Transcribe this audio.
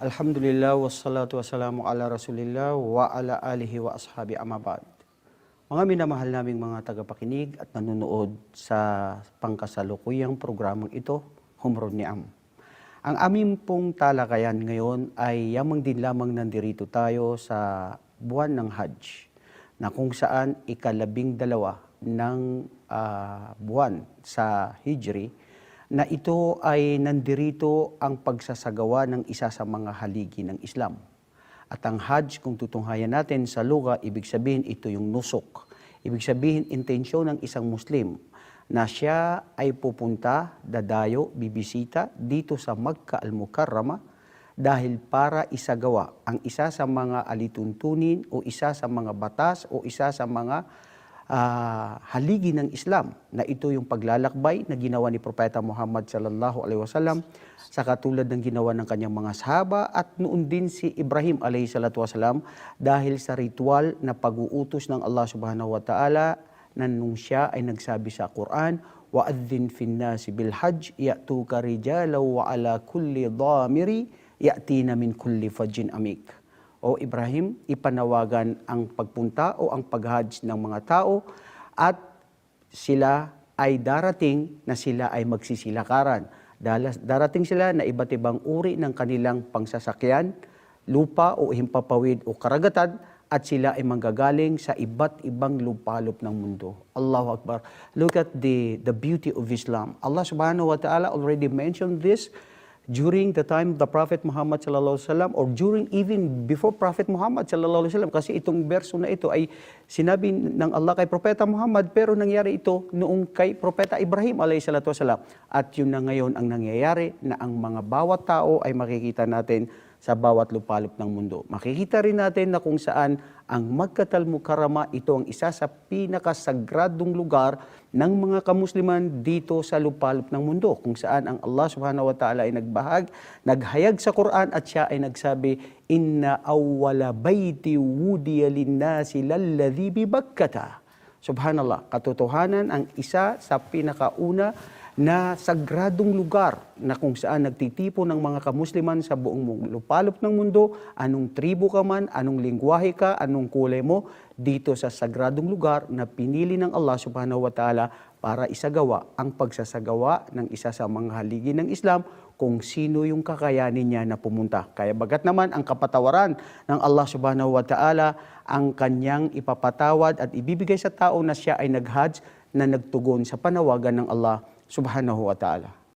Alhamdulillah, wassalatu wassalamu ala rasulillah wa ala alihi wa ashabi amabad. Mga minamahal naming mga tagapakinig at nanonood sa pangkasalukuyang programang ito, Humron Niam. Ang aming pong talakayan ngayon ay yamang din lamang nandirito tayo sa buwan ng Hajj na kung saan ikalabing dalawa ng ah, buwan sa Hijri na ito ay nandirito ang pagsasagawa ng isa sa mga haligi ng Islam. At ang Hajj, kung tutunghayan natin sa luga, ibig sabihin ito yung nusok. Ibig sabihin, intensyon ng isang Muslim na siya ay pupunta, dadayo, bibisita dito sa Magka al-Mukarrama dahil para isagawa ang isa sa mga alituntunin o isa sa mga batas o isa sa mga ah, haligi ng Islam na ito yung paglalakbay na ginawa ni Propeta Muhammad sallallahu alaihi wasallam sa katulad ng ginawa ng kanyang mga sahaba at noon din si Ibrahim alaihi salatu wasallam dahil sa ritual na pag-uutos ng Allah subhanahu wa ta'ala na nung siya ay nagsabi sa Quran wa'adhin fin nasi bil hajj ya'tuka rijalaw wa ala kulli dhamiri ya'tina min kulli fajjin amik o Ibrahim, ipanawagan ang pagpunta o ang paghajj ng mga tao at sila ay darating na sila ay magsisilakaran. Darating sila na iba't ibang uri ng kanilang pangsasakyan, lupa o himpapawid o karagatan at sila ay manggagaling sa iba't ibang lupalop ng mundo. Allahu Akbar. Look at the, the beauty of Islam. Allah subhanahu wa ta'ala already mentioned this during the time the Prophet Muhammad sallallahu alaihi wasallam or during even before Prophet Muhammad sallallahu alaihi wasallam. Kasi itong verso na ito ay sinabi ng Allah kay Propeta Muhammad pero nangyari ito noong kay Propeta Ibrahim alaihi salatu wasallam. At yun na ngayon ang nangyayari na ang mga bawat tao ay makikita natin sa bawat lupalop ng mundo. Makikita rin natin na kung saan ang Magkatal Mukarama ito ang isa sa pinakasagradong lugar ng mga kamusliman dito sa lupalop ng mundo kung saan ang Allah subhanahu wa ta'ala ay nagbahag, naghayag sa Quran at siya ay nagsabi, Inna awwala bayti wudiya linnasi lalladhi bi. Subhanallah, katotohanan ang isa sa pinakauna na sagradong lugar na kung saan nagtitipo ng mga kamusliman sa buong lupalop ng mundo, anong tribo ka man, anong lingwahe ka, anong kulay mo, dito sa sagradong lugar na pinili ng Allah subhanahu wa ta'ala para isagawa ang pagsasagawa ng isa sa mga haligi ng Islam kung sino yung kakayanin niya na pumunta. Kaya bagat naman ang kapatawaran ng Allah subhanahu wa ta'ala ang kanyang ipapatawad at ibibigay sa tao na siya ay nag-hajj na nagtugon sa panawagan ng Allah subhanahu wa ta'ala.